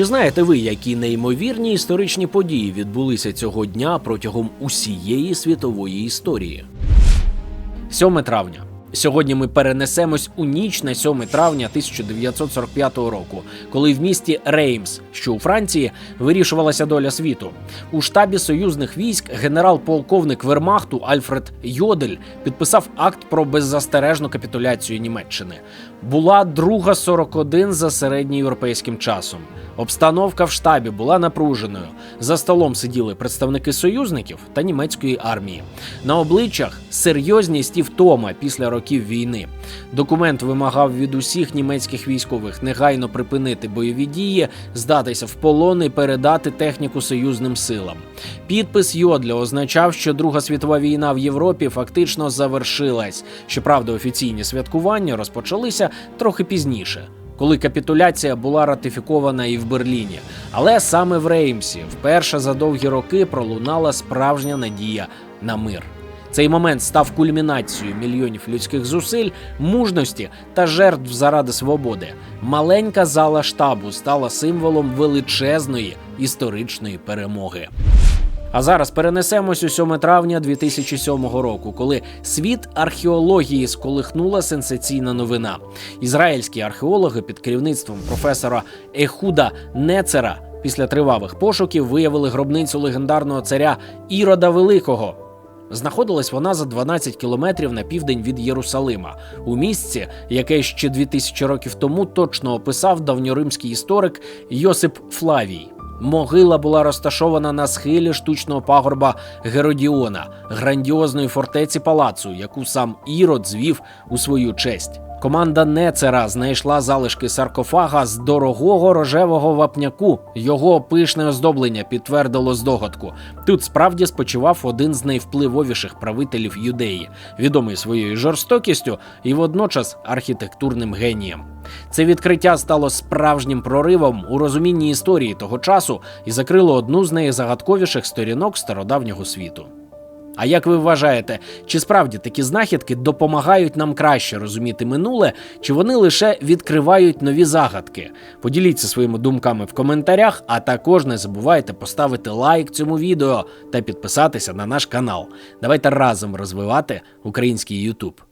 Чи знаєте ви, які неймовірні історичні події відбулися цього дня протягом усієї світової історії? 7 травня. Сьогодні ми перенесемось у ніч на 7 травня 1945 року, коли в місті Реймс, що у Франції, вирішувалася доля світу. У штабі союзних військ генерал-полковник Вермахту Альфред Йодель підписав акт про беззастережну капітуляцію Німеччини. Була друга 41 за середньоєвропейським часом. Обстановка в штабі була напруженою. За столом сиділи представники союзників та німецької армії. На обличчях серйозність і втома після років війни. Документ вимагав від усіх німецьких військових негайно припинити бойові дії, здатися в полон і передати техніку союзним силам. Підпис Йодля означав, що Друга світова війна в Європі фактично завершилась. Щоправда, офіційні святкування розпочалися трохи пізніше коли капітуляція була ратифікована і в Берліні. Але саме в Реймсі вперше за довгі роки пролунала справжня надія на мир. Цей момент став кульмінацією мільйонів людських зусиль, мужності та жертв заради свободи. Маленька зала штабу стала символом величезної історичної перемоги. А зараз перенесемось у 7 травня 2007 року, коли світ археології сколихнула сенсаційна новина. Ізраїльські археологи під керівництвом професора Ехуда Нецера після тривалих пошуків виявили гробницю легендарного царя Ірода Великого. Знаходилась вона за 12 кілометрів на південь від Єрусалима, у місці, яке ще 2000 років тому точно описав давньоримський історик Йосип Флавій. Могила була розташована на схилі штучного пагорба Геродіона, грандіозної фортеці палацу, яку сам Ірод звів у свою честь. Команда Нецера знайшла залишки саркофага з дорогого рожевого вапняку. Його пишне оздоблення підтвердило здогадку. Тут справді спочивав один з найвпливовіших правителів юдеї, відомий своєю жорстокістю і водночас архітектурним генієм. Це відкриття стало справжнім проривом у розумінні історії того часу і закрило одну з найзагадковіших сторінок стародавнього світу. А як ви вважаєте, чи справді такі знахідки допомагають нам краще розуміти минуле, чи вони лише відкривають нові загадки? Поділіться своїми думками в коментарях, а також не забувайте поставити лайк цьому відео та підписатися на наш канал. Давайте разом розвивати український YouTube.